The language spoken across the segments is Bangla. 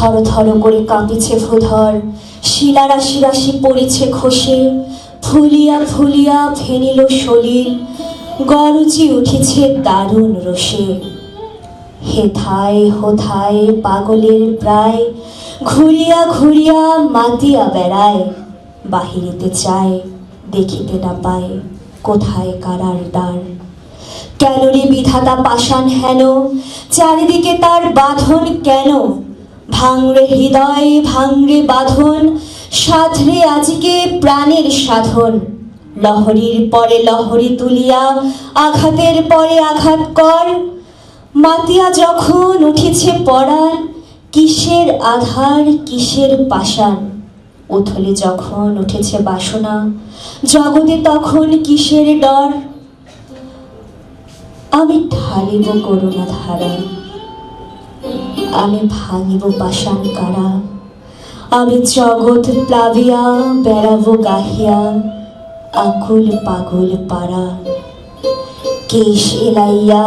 থর থর করে কাঁপিছে ভূধর। শিলা রাশি রাশি পড়েছে খসে। ফুলিয়া ফুলিয়া ফেনিল শরীর গরজি উঠেছে দারুণ রসে। হেথায় হোথায় পাগলের প্রায়। ঘুরিয়া ঘুরিয়া মাতিয়া বেড়ায়। বাহিরিতে চায়, দেখিতে না পায় কোথায় কারার দ্বার। কেন রে বিধাতা পাষাণ হেন? চারিদিকে তার বাঁধন কেন? ভাঙরে হৃদয় ভাঙরে বাঁধন সাধরে আজকে প্রাণের সাধন। লহরীর পরে লহরী তুলিয়া, আঘাতের পরে আঘাত কর। মাতিয়া যখন উঠেছে পড়ান কিসের আধার, কিসের পাষাণ? উথলে যখন উঠেছে বাসনা, জগতে তখন কিসের ডর? আমি ঢালিব করুণা ধারা আমি ভাঙিব পাষাণ কারা? আমি জগৎ প্লাবিয়া, বেড়াবো গাহিয়া, আকুল পাগল পাড়া। কেশ এলাইয়া,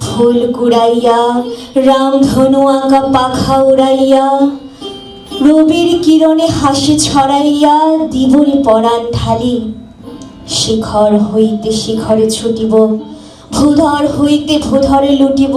ফুল কুড়াইয়া রামধনু আঁকা পাখা উড়াইয়া, রবির কিরণে হাসি ছড়াইয়া দিবরে পরাণ ঢালি। শিখর হইতে শিখরে ছুটিব, ভূধর হইতে ভূধরে লুটিব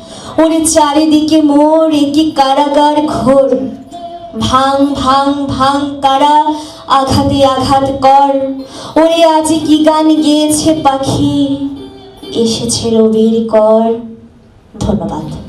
ওরে চারিদিকে মোর একই কারাগার ঘোর। ভাং ভাং ভাং, কারা আঘাতে আঘাত কর। ওরে আজি কি গান গিয়েছে পাখি? এসেছে রবির কর। ধন্যবাদ।